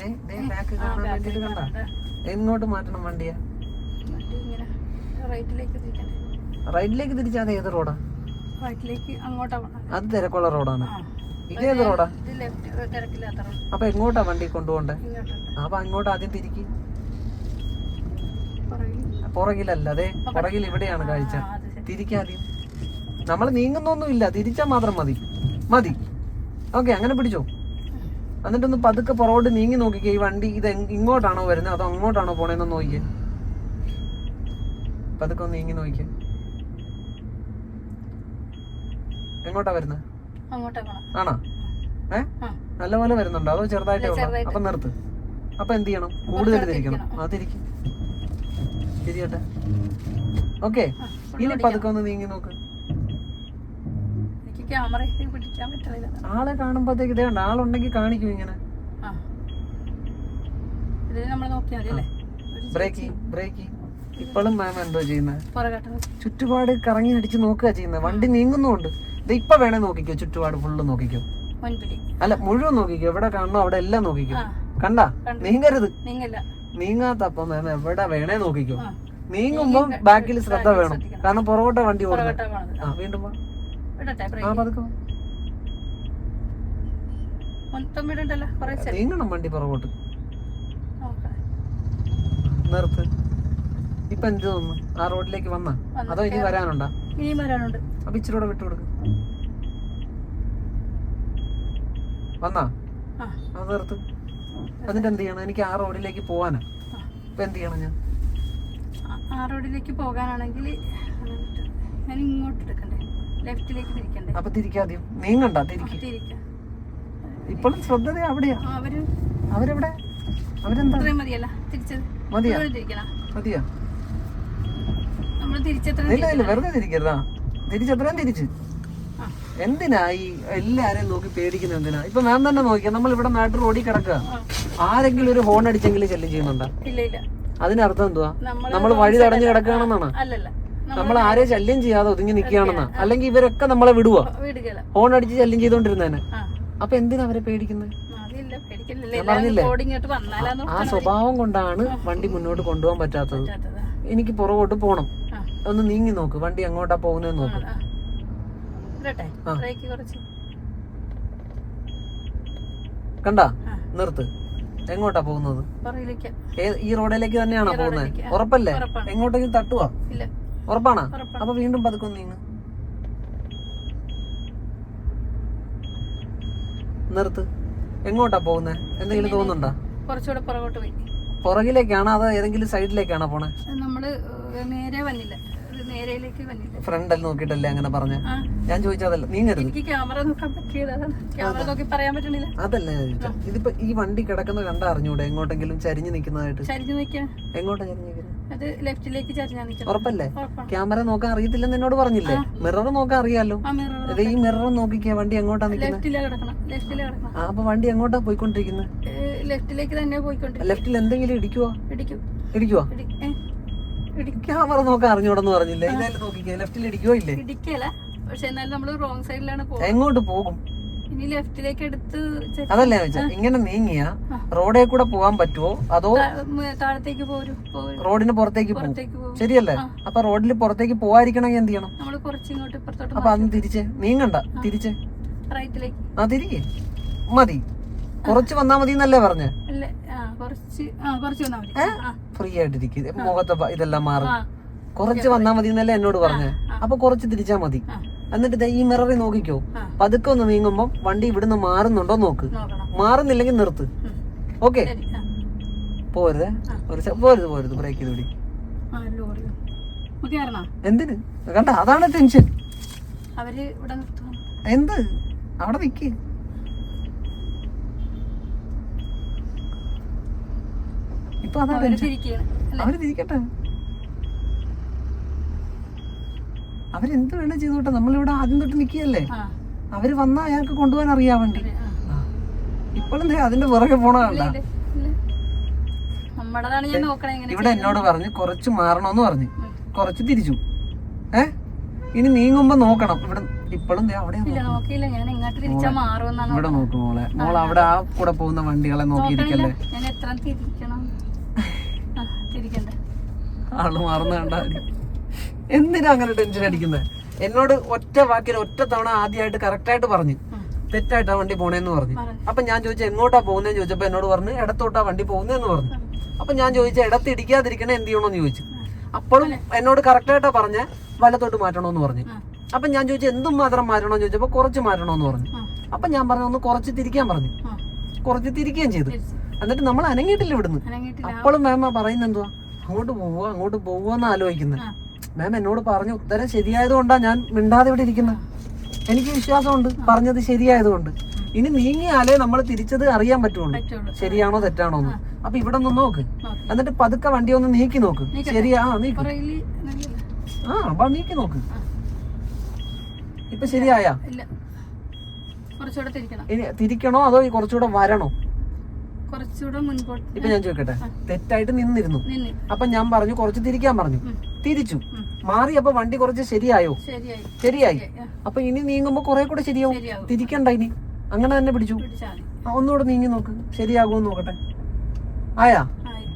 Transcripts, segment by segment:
കാണാൻ വേണ്ടിട്ട് കണ്ട? എങ്ങോട്ട് മാറ്റണം വണ്ടിയാ? റൈറ്റിലേക്ക് തിരിച്ചാ റൈറ്റിലേക്ക് തിരിച്ചാൽ ഏത് റോഡാ? അത് തിരക്കുള്ള റോഡാണ്. ഇത് ഇതേത് റോഡാ? അപ്പൊ എങ്ങോട്ടാ വണ്ടി കൊണ്ടുപോണ്ടേ അപ്പൊ അങ്ങോട്ട് ആദ്യം തിരിക്ക്. പുറകിലല്ല അതെ പുറകിൽ ഇവിടെയാണ് കാഴ്ച. തിരിക്കാദ്യം നമ്മൾ നീങ്ങുന്നൊന്നുമില്ല തിരിച്ചാൽ മാത്രം മതി. മതി. ഓക്കെ അങ്ങനെ പിടിച്ചോ. എന്നിട്ടൊന്ന് പതുക്കെ പുറകോട്ട് നീങ്ങി നോക്കിക്കേ ഈ വണ്ടി ഇത് ഇങ്ങോട്ടാണോ വരുന്നത് അതോ അങ്ങോട്ടാണോ പോണേന്ന് നോക്കിക്കേ. പതുക്കെ ഒന്ന് നീങ്ങി നോക്കിക്കേ. എങ്ങോട്ടാ വരുന്നത് ആണോ? ഏ? നല്ലപോലെ വരുന്നുണ്ടോ? അതോ ചെറുതായിട്ടേ ഉള്ളോ. അപ്പൊ നിർത്ത്. അപ്പൊ എന്ത് ചെയ്യണം? കൂടുതൽ തിരിക്കണം. ആ തിരിക്കും. തിരിയട്ടെ ഓക്കെ. ഇനി പതുക്കെ ഒന്ന് നീങ്ങി നോക്ക്. എനിക്ക് പിടിക്കാൻ ആളെ കാണുമ്പോഴത്തേക്ക് ഇതേ ഉണ്ട് ആളുണ്ടെങ്കിൽ കാണിക്കും ഇങ്ങനെ. ആ. ഇതിൽ നമ്മൾ നോക്കിയാൽ മതി അല്ലേ? ഒരു ബ്രേക്ക് ബ്രേക്ക്. ഇപ്പോഴും മാം എന്തോ ചെയ്യുന്നത് ചുറ്റുപാട് കറങ്ങി അടിച്ച് നോക്കുക ചെയ്യുന്നത് വണ്ടി നീങ്ങുന്നുണ്ട് ഇത് ഇപ്പൊ വേണേ നോക്കിക്കോ ചുറ്റുപാട് ഫുള്ള് നോക്കിക്കോ. അല്ല മുഴുവൻ നോക്കിക്കോ. എവിടെ കാണണോ അവിടെ എല്ലാം നോക്കിക്കോ. കണ്ടാ. നീങ്ങരുത്. നീങ്ങാത്തപ്പം മാം എവിടെ വേണേ നോക്കിക്കോ. നീങ്ങുമ്പോ ബാക്കിൽ ശ്രദ്ധ വേണം. കാരണം പുറകോട്ടെ വണ്ടി പോണത്. ആ വീണ്ടും. വിടട്ടെ. മൊത്തം വിടണ്ടല്ലോ കുറേ നീങ്ങണം വണ്ടി പുറകോട്ട്. നോക്കാം നിർത്ത്. ഇപ്പൊ എന്ത് തോന്നുന്നു? ആ റോഡിലേക്ക് വന്നാ? അതോ ഇനി വരാനുണ്ടാ? ഇനിയും വരാനുണ്ട്. അപ്പൊ ഇച്ചിരി കൂടെ വിട്ടുകൊടുക്ക് വന്നാ? അത് നിർത്ത്. എന്നിട്ട് എന്ത് ചെയ്യണം? എനിക്ക് ആ റോഡിലേക്ക് പോവാനാ. ഇപ്പൊ എന്ത് ചെയ്യണം ഞാൻ? ആ റോഡിലേക്ക് പോകാനാണെങ്കിൽ ഞാൻ ഇങ്ങോട്ട് എടുക്കണ്ടേ? ലെഫ്റ്റിലേക്ക് തിരിക്കണ്ടേ? അപ്പൊ തിരിക്കാദ്യം നീങ്ങണ്ട തിരിക്ക്. ഇപ്പോഴും ശ്രദ്ധ അവിടെയാ. അവരെവിടെ? അവരെന്താ? മതിയല്ല. തിരിച്ചത്. മതിയാ. ഇങ്ങോട്ട് തിരിക്കണം. മതിയാ. നമ്മൾ തിരിച്ചെത്ര ഇല്ല ഇല്ല വെറുതെ തിരിക്കരുതാ. തിരിച്ചെത്രയും തിരിച്ച്. എന്തിനാ ഈ എല്ലാരെയും നോക്കി പേടിക്കുന്നത് എന്തിനാ? ഇപ്പൊ ഞാൻ തന്നെ നോക്കിയാ നമ്മൾ ഇവിടെ നാട്ടിൽ റോഡിൽ കിടക്കുക ആരെങ്കിലും ഒരു ഹോൺ അടിച്ചെങ്കിലും ശല്യം ചെയ്യുന്നുണ്ടോ? അതിനർത്ഥം എന്തുവാ? നമ്മൾ വഴി തടഞ്ഞു കിടക്കുകയാണെന്നാണ്? നമ്മൾ ആരെ ശല്യം ചെയ്യാതെ ഒതുങ്ങി നിൽക്കുകയാണെന്നാ അല്ലെങ്കിൽ ഇവരൊക്കെ നമ്മളെ വിടുവാ. ഫോൺ ഹോൺ അടിച്ച് ശല്യം ചെയ്തോണ്ടിരുന്നേനെ. അപ്പൊ എന്തിനാ അവരെ പേടിക്കുന്നത് പറഞ്ഞില്ലേ? ആ സ്വഭാവം കൊണ്ടാണ് വണ്ടി മുന്നോട്ട് കൊണ്ടുപോകാൻ പറ്റാത്തത്. എനിക്ക് പുറകോട്ട് പോണം. ഒന്ന് നീങ്ങി നോക്ക്. വണ്ടി എങ്ങോട്ടാ പോകുന്നത് നോക്ക്. കണ്ട? നിർത്ത്. എങ്ങോട്ടാ പോകുന്നത്? ഈ റോഡിലേക്ക് തന്നെയാണോ പോകുന്നത് ഉറപ്പല്ലേ? എങ്ങോട്ടെങ്കിലും തട്ടുവാ? ഉറപ്പാണാ. അപ്പൊ വീണ്ടും പതുക്കെ നീങ്ങ. നിർത്ത്. എങ്ങോട്ടാ പോകുന്നത് എന്തെങ്കിലും തോന്നുന്നുണ്ടോ? കുറച്ചുകൂടെ പുറകോട്ട് പോയി. പുറകിലേക്കാണോ അതോ ഏതെങ്കിലും സൈഡിലേക്കാണോ പോണേ? നമ്മൾ നേരെ വന്നില്ല. ഫ്രണ്ടിൽ നോക്കിട്ടല്ലേ അങ്ങനെ പറഞ്ഞ? ഞാൻ ചോദിച്ചതല്ല നീങ്ങരുത്. എനിക്ക് ക്യാമറ നോക്കാൻ ക്യാമറ നോക്കി പറയാൻ പറ്റണില്ല. അതല്ല ഞാൻ ചോദിച്ചത്. ഇതിപ്പോ ഈ വണ്ടി കിടക്കുന്ന കണ്ട അറിഞ്ഞൂടെ? എങ്ങോട്ടെങ്കിലും ചരിഞ്ഞു നിൽക്കുന്നതായിട്ട്. എങ്ങോട്ടാ ചരിഞ്ഞു നിൽക്കുന്നത് അത് ലെഫ്റ്റിലേക്ക് ചരിഞ്ഞാ നിൽക്കണം. ഉറപ്പല്ലേ? ക്യാമറ നോക്കാൻ അറിയത്തില്ലെന്ന് എന്നോട് പറഞ്ഞില്ലേ? മിറർ നോക്കാൻ അറിയാലോ? അതെ ഈ മിറർ നോക്കിക്കാ വണ്ടി എങ്ങോട്ടാ നിൽക്കുന്നത് ആ അപ്പൊ വണ്ടി എങ്ങോട്ടാ പോയിക്കൊണ്ടിരിക്കുന്നത് ലെഫ്റ്റിലേക്ക് തന്നെ പോയിക്കൊണ്ടിരിക്കും. ലെഫ്റ്റിൽ എന്തെങ്കിലും ഇടിക്കുവോ? ഇടിക്കും. ഇടിക്കുവോ? ഇടി ക്യാമറ നോക്കാൻ അറിഞ്ഞൂടെന്ന് പറഞ്ഞില്ലേ? ഇതായാലും നോക്കിക്കേ ലെഫ്റ്റിൽ ഇടിക്കുവോ ഇല്ലേ? ഇടിക്കല. പക്ഷെ എന്നാലും നമ്മൾ റോങ് സൈഡിലാണ് എങ്ങോട്ട് പോകും? ഇനി ലെഫ്റ്റിലേക്ക് എടുത്ത് അതല്ല അതല്ലേ വെച്ചാ ഇങ്ങനെ നീങ്ങിയ റോഡിൽ കൂടെ പോകാൻ പറ്റുമോ അതോ താഴത്തേക്ക് പോരും റോഡിന് പുറത്തേക്ക് പോകും ശരിയല്ലേ? അപ്പൊ റോഡിൽ പുറത്തേക്ക് പോവാതിരിക്കണമെങ്കിൽ എന്ത് ചെയ്യണം? നമ്മൾ കുറച്ച് ഇങ്ങോട്ട് ഇപ്പുറത്തോട്ട് അപ്പൊ അന്ന് തിരിച്ച് നീങ്ങണ്ട തിരിച്ച്. റൈറ്റിലേക്ക്. ആ തിരികെ മതി. കുറച്ച് വന്നാ മതി. എന്നല്ലേ പറഞ്ഞ ഫ്രീ ആയിട്ടിരിക്കും. മുഖത്തെ ഇതെല്ലാം മാറും. കുറച്ച് വന്നാ മതി എന്നല്ലേ എന്നോട് പറഞ്ഞേ. അപ്പൊ കുറച്ച് തിരിച്ചാ മതി. എന്നിട്ട് ഈ മിററിൽ നോക്കിക്കോ. പതുക്കെ ഒന്ന് നീങ്ങുമ്പോ വണ്ടി ഇവിടുന്ന് മാറുന്നുണ്ടോ നോക്ക്. മാറുന്നില്ലെങ്കിൽ നിർത്ത്. ഓക്കെ. പോരുത്. ഒരു പോരുത് പോരുത്. ബ്രേക്ക് ചെയ്ത് പിടി. എന്തിന്? കണ്ട അതാണ് ടെൻഷൻ എന്ത്? അവിടെ നിക്ക്. ഇപ്പൊ അതാ ടെൻഷൻ അവർ തിരിക്കട്ടെ. അവരെന്ത് വേണം ചെയ്തോട്ടെ. നമ്മളിവിടെ ആദ്യം തൊട്ട് നിക്കുകയല്ലേ ആ. അവർ വന്നാ അയാൾക്ക് കൊണ്ടുപോകാൻ അറിയാൻ വേണ്ടി. ഇപ്പോഴും അതിന്റെ പുറകെ പോണതല്ല ഇവിടെ എന്നോട് പറഞ്ഞു കുറച്ച് മാറണമെന്ന് പറഞ്ഞു. കുറച്ച് തിരിച്ചു. ഏ? ഇനി നീങ്ങുമ്പോ നോക്കണം. ഇവിടെ ഇപ്പോഴും അവിടെ ഇവിടെ നോക്കും മോളെ. മോൾ അവിടെ ആ കൂടെ പോകുന്ന വണ്ടികളെ നോക്കിയിരിക്കല്ലേ? ആൾ മാറുന്ന കണ്ടാ. എന്തിനാ അങ്ങനെ ടെൻഷൻ അടിക്കുന്നത് എന്നോട് ഒറ്റ വാക്കിന് ഒറ്റ തവണ ആദ്യമായിട്ട് കറക്റ്റ് ആയിട്ട് പറഞ്ഞു. തെറ്റായിട്ടാ വണ്ടി പോണേന്ന് പറഞ്ഞു. അപ്പൊ ഞാൻ ചോദിച്ചു എങ്ങോട്ടാ പോകുന്നതെന്ന് ചോദിച്ചപ്പോ എന്നോട് പറഞ്ഞു ഇടത്തോട്ടാ വണ്ടി പോകുന്നതെന്ന് പറഞ്ഞു. അപ്പൊ ഞാൻ ചോദിച്ച ഇടത്ത് ഇടിക്കാതിരിക്കണേ എന്ത് ചെയ്യണമെന്ന് ചോദിച്ചു. അപ്പോഴും എന്നോട് കറക്റ്റ് ആയിട്ടാ പറഞ്ഞ വലത്തോട്ട് മാറ്റണമെന്ന് പറഞ്ഞു. അപ്പൊ ഞാൻ ചോദിച്ചു എന്തും മാത്രം മാറ്റണമെന്ന് ചോദിച്ചപ്പോ കുറച്ച് മാറ്റണമെന്ന് പറഞ്ഞു. അപ്പൊ ഞാൻ പറഞ്ഞു ഒന്ന് കുറച്ച് തിരിക്കാൻ പറഞ്ഞു. കുറച്ച് തിരിക്കുകയും ചെയ്തു. എന്നിട്ട് നമ്മൾ അനങ്ങിയിട്ടില്ല ഇവിടുന്ന്. അപ്പോഴും മാമ പറയുന്നെന്തുവാ? അങ്ങോട്ട് പോവുക അങ്ങോട്ട് പോവുക ആലോചിക്കുന്നത് ആ. മാം എന്നോട് പറഞ്ഞ ഉത്തരം ശരിയായത് കൊണ്ടാ ഞാൻ മിണ്ടാതെ ഇവിടെ ഇരിക്കുന്നത് എനിക്ക് വിശ്വാസമുണ്ട് പറഞ്ഞത് ശരിയായതുകൊണ്ട്. ഇനി നീങ്ങിയാലേ നമ്മൾ തിരിച്ചത് അറിയാൻ പറ്റുള്ളൂ. ശരിയാണോ തെറ്റാണോ എന്ന്. അപ്പൊ ഇവിടെ ഒന്ന് നോക്ക്. എന്നിട്ട് പതുക്കെ വണ്ടി ഒന്ന് നീക്കി നോക്ക്. ശരിയാ ആ, നീക്ക്. ആ അപ്പൊ നീക്കി നോക്ക്. ഇപ്പൊ ശരിയായാ? ഇനി തിരിക്കണോ അതോ കുറച്ചുകൂടെ വരണോ? കുറച്ചുകൂടെ മുൻപോട്ട് ഇപ്പൊ ഞാൻ ചോദിക്കട്ടെ? തെറ്റായിട്ട് നിന്നിരുന്നു. നിന്ന്. അപ്പൊ ഞാൻ പറഞ്ഞു കുറച്ച് തിരിക്കാൻ പറഞ്ഞു. തിരിച്ചു. മാറി അപ്പൊ വണ്ടി കുറച്ച് ശരിയായോ? ശരിയായി. അപ്പൊ ഇനി നീങ്ങുമ്പോ കുറെ കൂടെ ശരിയാവും. തിരിക്കണ്ട ഇനി. അങ്ങനെ തന്നെ പിടിച്ചു. ഒന്നുകൂടെ നീങ്ങി നോക്ക്. ശരിയാകുമെന്ന് നോക്കട്ടെ. ആയാ? ആയി.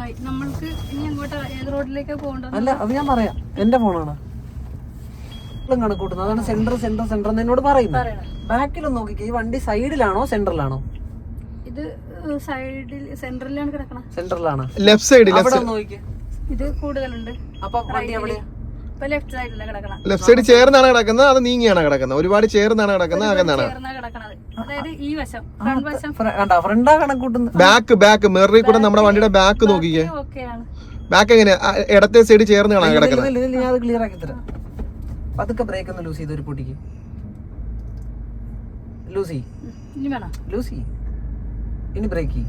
ആയി. നമ്മൾക്ക് ഇനി അങ്ങോട്ട് ഏത് റോഡിലേക്കാ പോകേണ്ടത് അല്ല അത് ഞാൻ പറയാം. എന്റെ ഫോണാണ്. കണക്കൂട്ടുന്നത് അതാണ് സെന്റർ സെന്റർ സെന്റർ എന്ന് എന്നോട് പറയുന്നത്. ബാക്കിലൊന്ന് നോക്കിക്കേ ഈ വണ്ടി സൈഡിലാണോ സെന്ററിലാണോ? ഇത് സൈഡിൽ സെന്ററിലാണ് കിടക്കണം. സെന്ററിലാണ് ലെഫ്റ്റ് സൈഡ് അവിടെ നോക്കിക്കേ. ഇത് കൂടുതലുണ്ട്. അപ്പൊ വണ്ടി എവിടെയാ? ലെഫ്റ്റ് സൈഡ് ചേർന്നാണ് കിടക്കുന്നത് അത് നീങ്ങിയാണ് കിടക്കുന്നത്. ഒരുപാട് ചേർന്നാണ് കിടക്കുന്നത് അകന്നാണ്. ചേർന്നാ കിടക്കണത്. അതായത് ഈ വശം ഫ്രണ്ട് വശം. ഫ്ര- കണ്ടാ? ഫ്രണ്ടാ കണക്കൂട്ടുന്നത് ബാക്ക് ബാക്ക് മെറിൽ കൂടെ നമ്മുടെ വണ്ടിയുടെ ബാക്ക് നോക്കിക്കേ. ബാക്ക് എങ്ങനെ? ഇടത്തെ സൈഡ് ചേർന്നാണ് കിടക്കുന്നത്. ഞാൻ ക്ലിയർ ആക്കി തരാം. പതുക്കെ ബ്രേക്ക് ഒന്ന് ലൂസ് ചെയ്ത് ഒരു പൊട്ടിക്ക്. ലൂസി ഇനി വേണം? ലൂസി ഇനി ബ്രേക്ക്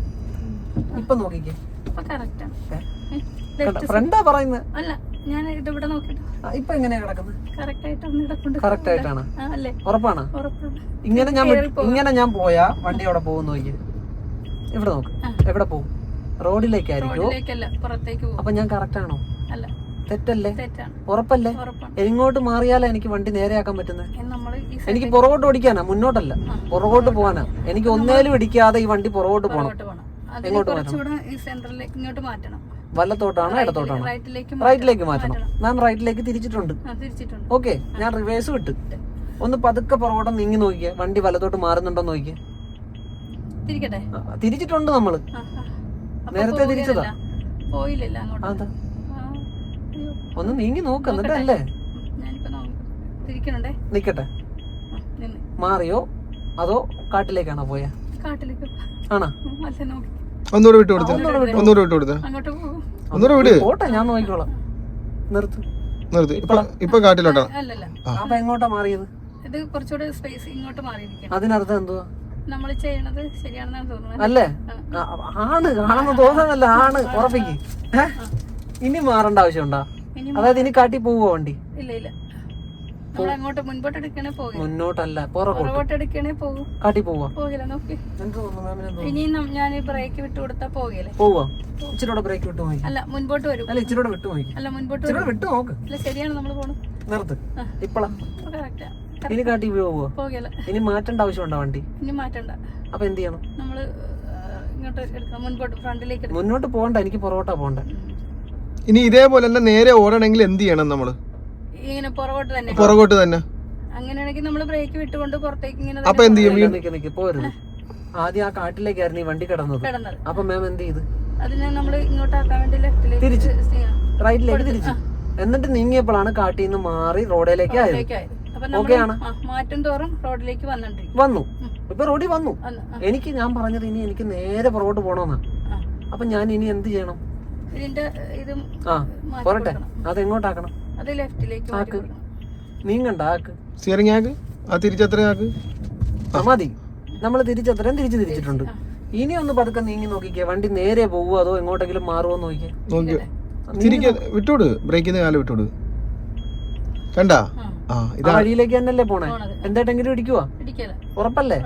ഇപ്പൊ നോക്കിക്കേ. ഇപ്പൊ കറക്റ്റാണ് ഫ്രണ്ടാ പറയുന്നത് അല്ല ഞാൻ ഇത് ഇവിടെ നോക്കിട്ട്. ഇപ്പൊ എങ്ങനെയാ കിടക്കുന്നത്? കറക്റ്റ് ആയിട്ടാണ്. ഉറപ്പാണ്. ഇങ്ങനെ ഞാൻ ഇങ്ങനെ ഞാൻ പോയാ വണ്ടി അവിടെ പോകും നോക്കി ഇവിടെ നോക്ക്. എവിടെ പോകും? റോഡിലേക്കായിരിക്കും? അപ്പൊ ഞാൻ കറക്റ്റ് ആണോ? അല്ല. തെറ്റല്ലേ? ഉറപ്പല്ലേ? എങ്ങോട്ട് മാറിയാലേ എനിക്ക് വണ്ടി നേരെയാക്കാൻ പറ്റുന്നത്? എനിക്ക് പുറകോട്ട് ഓടിക്കാനാ മുന്നോട്ടല്ല. പുറകോട്ട് പോകാനാ എനിക്ക് ഒന്നേലും ഇടിക്കാതെ ഈ വണ്ടി പുറകോട്ട് പോകണം എങ്ങോട്ട് മാറ്റണം. വലത്തോട്ടാണോ ഇടത്തോട്ടാണോ? റൈറ്റിലേക്ക് മാറ്റണം. മാം റൈറ്റിലേക്ക് തിരിച്ചിട്ടുണ്ട്. ഓക്കെ ഞാൻ റിവേഴ്സ് വിട്ട്. ഒന്ന് പതുക്കെ പുറകോട്ട് നീങ്ങി നോക്കിയേ. വണ്ടി വലത്തോട്ട് മാറുന്നുണ്ടോ നോക്കിയേ. തിരിച്ചിട്ടുണ്ട് നമ്മൾ. നേരത്തെ തിരിച്ചതാ. പോയില്ലല്ല. അങ്ങോട്ട്. ഒന്ന് നീങ്ങി നോക്ക് നോക്കാം. നിക്കട്ടെ. മാറിയോ? അതോ കാട്ടിലേക്കാണോ പോയ? കാട്ടിലേക്കാണോ ആണോ? അല്ല ഒന്നുകൂടെ വിട്ടു കൊടുത്ത്. ഒന്നുകൂടെ വിട്ടു കൊടുത്ത്. ഒന്നുകൂടെ വിട്. പോട്ടെ ഞാൻ നോക്കിക്കോളാം. നിർത്തു. നിർത്തു. ഇപ്പൊ ഇപ്പൊ കാട്ടിലോട്ടാണ് അല്ലല്ല അപ്പൊ എങ്ങോട്ടാ മാറിയത്? ഇത് കുറച്ചുകൂടെ സ്പേസ് ഇങ്ങോട്ട് മാറിയിരിക്കണം അതിനർത്ഥം എന്തുവാ? നമ്മൾ ചെയ്യണത് ശരിയാണെന്നാണ് തോന്നുന്നത്. അല്ലേ? ആണ്. ആണെന്ന് തോന്നുന്നല്ല ആണ്. ഉറപ്പിക്ക്. ഇനി മാറേണ്ട ആവശ്യമുണ്ടോ? അതായത് ഇനി കാട്ടി പോവോ വണ്ടി? ഇല്ല ഇല്ല. മുൻപോട്ട് എടുക്കണേ പോകും മുന്നോട്ടല്ല പുറകോട്ട്. എടുക്കണേ പോകും. കാട്ടി പോവാ പോകില്ല നോക്കി? ഇനി ഞാൻ ബ്രേക്ക് വിട്ട് കൊടുത്താ പോകില്ലേ? പോവാ ഇച്ചിരി ബ്രേക്ക് വിട്ട് പോയി. അല്ല മുൻപോട്ട് വരും. അല്ല വിട്ട് പോയി. അല്ല മുൻപോട്ട് വിട്ട് നോക്ക്. അല്ല ശരിയാണ് നമ്മൾ പോണത് നിർത്ത്. ആ. ഇപ്പളാ. കറക്റ്റാ ഇനി കാട്ടി പോവോ പോകില്ല. ഇനി മാറ്റേണ്ട ആവശ്യമുണ്ടോ വണ്ടി? ഇനി മാറ്റണ്ട. അപ്പൊ എന്ത് ചെയ്യണം? നമ്മൾ ഇങ്ങോട്ട് എടുക്കണം. മുൻപോട്ട് ഫ്രണ്ടിലേക്ക് മുന്നോട്ട് പോകണ്ട എനിക്ക് പുറകോട്ടാ പോകണ്ടേ. ഇനി ഇതേപോലെ തന്നെ നേരെ ഓടണമെങ്കിൽ എന്ത് ചെയ്യണം നമ്മൾ? ഇങ്ങനെ പുറകോട്ട് തന്നെ. പുറകോട്ട് തന്നെ. അങ്ങനെയാണെങ്കിൽ നമ്മൾ ബ്രേക്ക് വിട്ടുകൊണ്ട് പുറത്തേക്ക് ഇങ്ങനെ അപ്പൊ എന്ത് ചെയ്യും? നിക്ക് നിക്ക് പോരുത്. ആദ്യം ആ കാട്ടിലേക്കായിരുന്നു ഈ വണ്ടി കിടന്നത്. കിടന്നത്. അപ്പൊ മാം എന്ത് ചെയ്ത്? അതിനെ നമ്മൾ ഇങ്ങോട്ടാക്കാൻ വേണ്ടി ലെഫ്റ്റിലേക്ക് തിരിച്ച്. റൈറ്റിലേക്ക് തിരിച്ചു. എന്നിട്ട് നീങ്ങിയപ്പോഴാണ് കാട്ടിൽ നിന്ന് മാറി റോഡിലേക്ക് ആയത്. നമ്മൾ ആണ്. മാറ്റും തോറും റോഡിലേക്ക് വന്നിട്ടിരിക്കും വന്നു. ഇപ്പൊ റോഡിൽ വന്നു. എനിക്ക് ഞാൻ പറഞ്ഞത് ഇനി എനിക്ക് നേരെ പുറകോട്ട് പോകണമെന്നാ ആ. അപ്പൊ ഞാൻ ഇനി എന്ത് ചെയ്യണം? ഇതിന്റെ ഇതും പോരട്ടെ. അത് എങ്ങോട്ടാക്കണം അത് ലെഫ്റ്റിലേക്ക് ആക്ക്. നീങ്ങണ്ട ആക്ക്. സ്റ്റിയറിംഗ് ആക്ക്? ആ തിരിച്ചത്ര ആക്ക്? ആ, മതി. നമ്മൾ തിരിച്ചത്രയും തിരിച്ചു തിരിച്ചിട്ടുണ്ട്. ഇനി ഒന്ന് പതുക്കെ നീങ്ങി നോക്കിക്കേ. വണ്ടി നേരെ പോവോ അതോ എങ്ങോട്ടെങ്കിലും മാറുമോ നോക്കിക്കേ. നോക്കിയേ തിരിക്ക വിട്ടോട് ബ്രേക്കിന് കാലം വിട്ടോട് കണ്ടാ? ആ, ഇതാ. വഴിയിലേക്ക് തന്നെയല്ലേ പോണേ. എന്തായിട്ടെങ്കിലും ഇടിക്കുവാ? ഉറപ്പല്ലേ?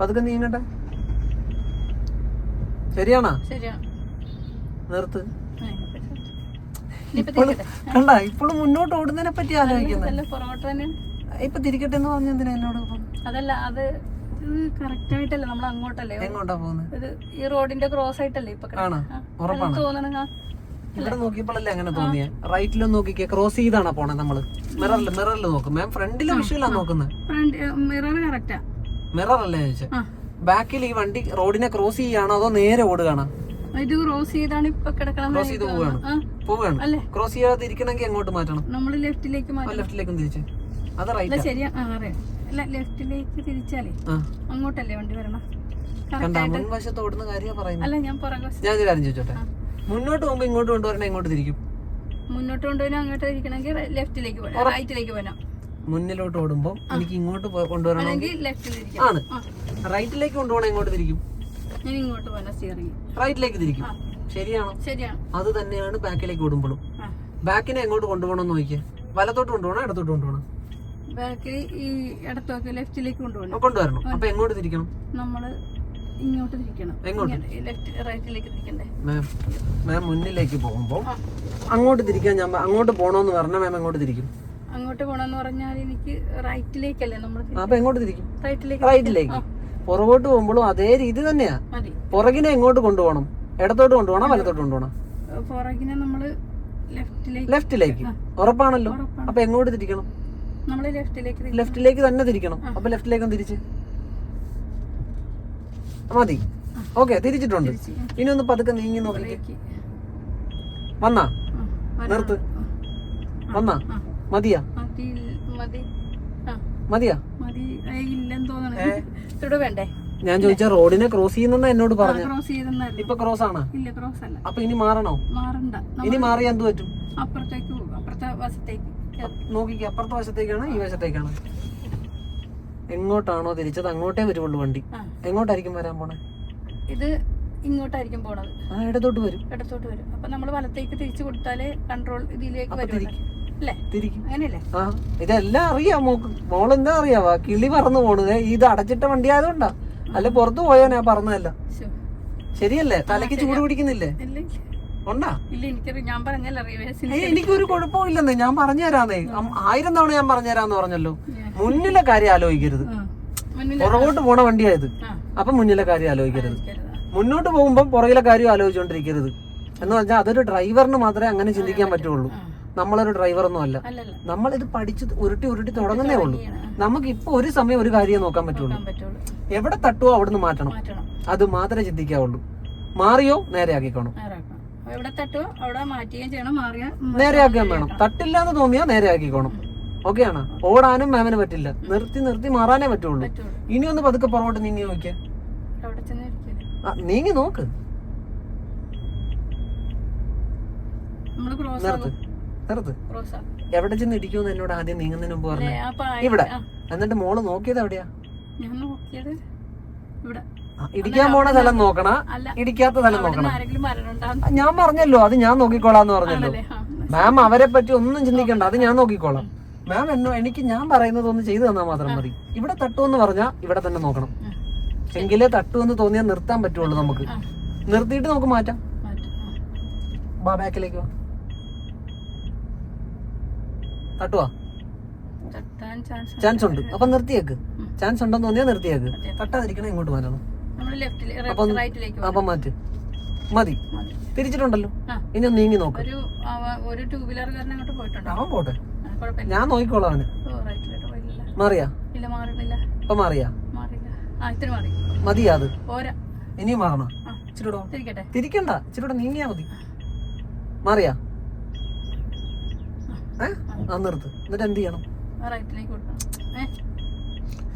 പതുക്കെ നീങ്ങട്ടെ. ശരിയാണോ? ശരിയാണ്. നിർത്ത്. കണ്ട ഇപ്പോഴും മുന്നോട്ട് ഓടുന്നതിനെ പറ്റി ആലോചിക്കുന്നത് ഇപ്പൊ തിരിക്കട്ടെ എന്ന് പറഞ്ഞു എന്തിനാ എന്നോട് അതല്ല അത് ഇത് കറക്റ്റ് ആയിട്ടല്ല നമ്മൾ അങ്ങോട്ടല്ലേ? എങ്ങോട്ടാ പോകുന്നത് ഇത് ഈ റോഡിന്റെ ക്രോസ് ആയിട്ടല്ലേ ഇപ്പൊ തോന്നണ ഇവിടെ നോക്കിയപ്പോഴല്ലേ അങ്ങനെ തോന്നിയ. റൈറ്റിലും നോക്കിക്കേ ക്രോസ് ചെയ്താണോ പോണേ നമ്മൾ? മിററിൽ മിററിൽ നോക്കും. മാം ഫ്രണ്ടിലെ വിഷയമില്ല നോക്കുന്നത് മിറർ കറക്റ്റാ മിറർ അല്ലേ ബാക്കിൽ ഈ വണ്ടി റോഡിനെ ക്രോസ് ചെയ്യാണോ അതോ നേരെ ഓടുകയാണോ? ഇത് ക്രോസ് ചെയ്താണ് ഇപ്പൊ കിടക്കണം ക്രോസ് ചെയ്ത് പോവുകയാണ് ആ. പോവുകയാണ് അല്ലേ? ക്രോസ് ചെയ്യാതെ ഇരിക്കണമെങ്കിൽ എങ്ങോട്ട് മാറ്റണം? നമ്മൾ ലെഫ്റ്റിലേക്ക് ലെഫ്റ്റിലേക്ക് ലെഫ്റ്റിലേക്കും തിരിച്ച്. അത് അല്ല റൈറ്റ് ശരിയാ. അല്ല ലെഫ്റ്റിലേക്ക് തിരിച്ചാലേ? അങ്ങോട്ടല്ലേ വണ്ടി വരണം? മുൻവശത്ത് ഓടുന്ന കാര്യം പറയുന്നത് അല്ല ഞാൻ ഞാൻ ഒരു കാര്യം ചോദിച്ചോട്ടെ മുന്നോട്ട് പോകുമ്പോ ഇങ്ങോട്ട് കൊണ്ടുവരണേ ഇങ്ങോട്ട് തിരിക്കും. മുന്നോട്ട് അങ്ങോട്ട് ഇരിക്കണമെങ്കിൽ ലെഫ്റ്റിലേക്ക് പോകണം റൈറ്റിലേക്ക് പോകണം മുന്നിലോട്ട് ഓടുമ്പോൾ എനിക്ക് ഇങ്ങോട്ട് പോ- കൊണ്ടുവരണം അല്ലെങ്കിൽ ലെഫ്റ്റിലിരിക്കണം ആണ്. റൈറ്റിലേക്ക് കൊണ്ടുപോകണം ഇങ്ങോട്ട് തിരിക്കും. ഞാൻ ഇങ്ങോട്ട് പോകണം സ്റ്റിയറിംഗ് റൈറ്റിലേക്ക് തിരിക്കും. ശരിയാണോ? ശരിയാണ്. അത് തന്നെയാണ് ബാക്കിലേക്ക് വിടുമ്പോഴും ബാക്കിനെ എങ്ങോട്ട് കൊണ്ടുപോകണം നോക്കിയേ? വലത്തോട്ട് കൊണ്ടുപോകണം ഇടത്തോട്ട് കൊണ്ടുപോകണം? ബാക്കിൽ ഈ ഇടത്തൊക്കെ ലെഫ്റ്റിലേക്ക് കൊണ്ടുപോകണം. കൊണ്ടുവരണം. അപ്പൊ എങ്ങോട്ട് തിരിക്കണം? നമ്മൾ ഇങ്ങോട്ട് തിരിക്കണം. എങ്ങോട്ട്? ലെഫ്റ്റ് റൈറ്റിലേക്ക് തിരിക്കണ്ടേ? മാം മാം മുന്നിലേക്ക് പോകുമ്പോൾ അങ്ങോട്ട് തിരിക്കാൻ ഞാൻ അങ്ങോട്ട് പോകണമെന്ന് പറഞ്ഞാൽ മാം എങ്ങോട്ട് തിരിക്കും? അങ്ങോട്ട് പോണോന്ന് പറഞ്ഞാൽ എനിക്ക് റൈറ്റിലേക്കല്ലേ നമ്മൾ അപ്പൊ എങ്ങോട്ട് തിരിക്കും? റൈറ്റിലേക്ക് റൈറ്റിലേക്ക് പുറകോട്ട് പോകുമ്പോഴും അതേ രീതി തന്നെയാ. പുറകിനെ എങ്ങോട്ട് കൊണ്ടുപോകണം? ഇടത്തോട്ട് കൊണ്ടുപോകണം വലത്തോട്ട് കൊണ്ടുപോകണം? പുറകിനെ നമ്മൾ ലെഫ്റ്റിലേക്ക്. ഉറപ്പാണല്ലോ? ഉറപ്പാണ്. അപ്പൊ എങ്ങോട്ട് തിരിക്കണം? ലെഫ്റ്റിലേക്ക്. തന്നെ തിരിക്കണം. അപ്പൊ ലെഫ്റ്റിലേക്കും തിരിച്ച്. മതി. ഓക്കെ തിരിച്ചിട്ടുണ്ട്. ഇനി ഒന്ന് പതുക്കെ നീങ്ങി നോക്കി. വന്നാ? നിർത്ത്. വന്നാ. മതിയാ? മതിയാ? മതി. ഇല്ലെന്ന് തോന്നണേ. ഇവിടെ വേണ്ടേ? ഞാൻ ചോദിച്ച റോഡിനെ ക്രോസ് ചെയ്യുന്ന എന്നോട് പറഞ്ഞു. ക്രോസ് ചെയ്തെന്നായിരുന്നു ഇപ്പൊ ക്രോസ് ആണ്? ഇല്ല ക്രോസ് അല്ല. അപ്പൊ ഇനി മാറണോ? മാറണ്ട. ഇനി മാറി എന്ത് പറ്റും? അപ്പുറത്തേക്ക് അപ്പുറത്തെ വശത്തേക്ക്. നോക്കിക്ക് അപ്പുറത്തെ വശത്തേക്കാണ് ഈ വശത്തേക്കാണ്? എങ്ങോട്ടാണോ തിരിച്ചത്? അങ്ങോട്ടേ വരുവുള്ളൂ വണ്ടി. എങ്ങോട്ടായിരിക്കും വരാൻ പോണേ? ഇത് ഇങ്ങോട്ടായിരിക്കും പോണത്. ഇടത്തോട്ട് വരും. ഇടത്തോട്ട് വരും. അപ്പൊ നമ്മൾ വലത്തേക്ക് തിരിച്ചു കൊടുത്താലേ കൺട്രോൾ ഇതിലേക്ക് വരും ഇതെല്ലാം അറിയാം മോക്ക്. മോളെന്താ അറിയാവാ കിളി പറന്നു പോണത്. ഇത് അടച്ചിട്ട വണ്ടി ആയതുകൊണ്ടാ. അല്ല പുറത്തു പോയാ ഞാൻ പറഞ്ഞതല്ല. ശരിയല്ലേ? തലയ്ക്ക് ചൂട് പിടിക്കുന്നില്ലേ. ഉണ്ടാ? എനിക്കൊരു കുഴപ്പമില്ലെന്നേ ഞാൻ പറഞ്ഞു തരാന്നേ ആയിരം തവണ ഞാൻ പറഞ്ഞു തരാന്ന് പറഞ്ഞല്ലോ മുന്നിലെ കാര്യം ആലോചിക്കരുത്. പുറകോട്ട് പോണ വണ്ടിയായത്. അപ്പൊ മുന്നിലെ കാര്യം ആലോചിക്കരുത്. മുന്നോട്ട് പോകുമ്പോൾ പുറകിലെ കാര്യം ആലോചിച്ചുകൊണ്ടിരിക്കരുത് എന്ന് പറഞ്ഞാൽ അതൊരു ഡ്രൈവറിന് മാത്രമേ അങ്ങനെ ചിന്തിക്കാൻ പറ്റുള്ളൂ. നമ്മളൊരു ഡ്രൈവറൊന്നും അല്ല. നമ്മളിത് നമ്മൾ ഇത് പഠിച്ച് ഉരുട്ടി ഉരുട്ടി തുടങ്ങുന്നേ ഉള്ളൂ. നമുക്ക് ഇപ്പൊ ഒരു സമയം ഒരു കാര്യം നോക്കാൻ പറ്റുള്ളൂ. എവിടെ തട്ടുവോ അവിടുന്ന് മാറ്റണം. മാറ്റണം. അത് മാത്രമേ ചിന്തിക്കാവുള്ളൂ. മാറിയോ? ചെയ്യണം മാറിയ നേരെയാക്കുകയും വേണം. തട്ടില്ല എന്ന് തോന്നിയാ നേരെയാക്കിക്കോണം. ഓക്കെയാണ് ഓടാനും മാമിന് പറ്റില്ല. നിർത്തി നിർത്തി മാറാനേ പറ്റുള്ളൂ. ഇനിയൊന്ന് ഇനി ഒന്ന് പതുക്കെ പുറകോട്ട് നീങ്ങി നോക്കിയാ. നീങ്ങി നോക്ക്. നിർത്തി. നിർത്ത്. എവിടെ ചെന്ന് ഇടിക്കുമെന്ന് എന്നോട് ആദ്യം നീങ്ങുന്നതിന് മുമ്പ് പറഞ്ഞു. ഇവിടെ. എന്നിട്ട് മോൾ നോക്കിയത് എവിടെയാ? ഇടിക്കാൻ പോണ സ്ഥലം നോക്കണ. ഇടിക്കാത്ത സ്ഥലം നോക്കണം. ഞാൻ പറഞ്ഞല്ലോ അത് ഞാൻ നോക്കിക്കോളാന്ന് പറഞ്ഞല്ലോ. മാം അവരെ പറ്റി ഒന്നും ചിന്തിക്കണ്ട അത് ഞാൻ നോക്കിക്കോളാം. മാം എന്നോ എനിക്ക് ഞാൻ പറയുന്നത് ഒന്ന് ചെയ്തു തന്നാൽ മാത്രം മതി. ഇവിടെ തട്ടുമെന്ന് പറഞ്ഞാ ഇവിടെ തന്നെ നോക്കണം. എങ്കിലേ തട്ടു എന്ന് തോന്നിയാൽ നിർത്താൻ പറ്റുള്ളൂ നമുക്ക്. നിർത്തിയിട്ട് നമുക്ക് മാറ്റാം. ബാബാക്കിലേക്ക് വാ. തട്ടുവാ? ചാൻസ് ഉണ്ട്. അപ്പൊ നിർത്തിയേക്ക്. ചാൻസ് ഉണ്ടെന്ന് തോന്നിയാ നിർത്തിയേക്ക്. തട്ടാതിരിക്കണേ ഇങ്ങോട്ട് മാറ്റണം. അപ്പൊ മാറ്റ്. മതി. തിരിച്ചിട്ടുണ്ടല്ലോ. ഇനി ഒന്ന് നീങ്ങി നോക്ക്. അവൻ പോട്ടെ. ഞാൻ നോക്കിക്കോളാം അവന്. മാറിയാ? ഇപ്പൊ മാറിയാ? മതിയാ അത്. ഇനിയും മാറണം. ഇച്ചിരി തിരിക്കണ്ട. ഇച്ചിരി നീങ്ങിയാ മതി. മാറിയാ? ആ നിർത്ത്. എന്നിട്ട് എന്ത് ചെയ്യണം? ആ റൈറ്റിലേക്ക് കൊടുക്കണം ആ,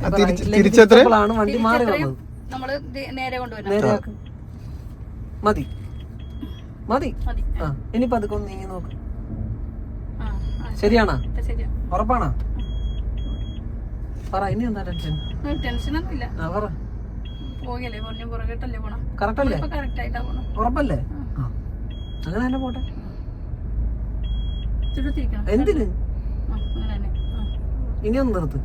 ഇപ്പൊ തിരിച്ച് റൈറ്റിലേക്ക് വണ്ടി മാറി വന്നത്. നേരെ കൊണ്ടുവരണം. മതി. മതി. മതി. ആ ഇനി പതുക്കെ ഒന്ന് നീങ്ങി നോക്ക്. ശരിയാണോ? ഉറപ്പാണോ? പറ ഇനി എന്താ ടെൻഷൻ? ടെൻഷനൊന്നും ഇല്ല ആ പറ. പോകല്ലേ പറഞ്ഞു പുറകോട്ടല്ലേ പോണം? കറക്റ്റ് അല്ലേ ഉറപ്പല്ലേ? അങ്ങനെ തന്നെ പോട്ടെ. എന്തിന്? ആ അങ്ങനെ തന്നെ. ആ. ഇനി നിർത്ത്.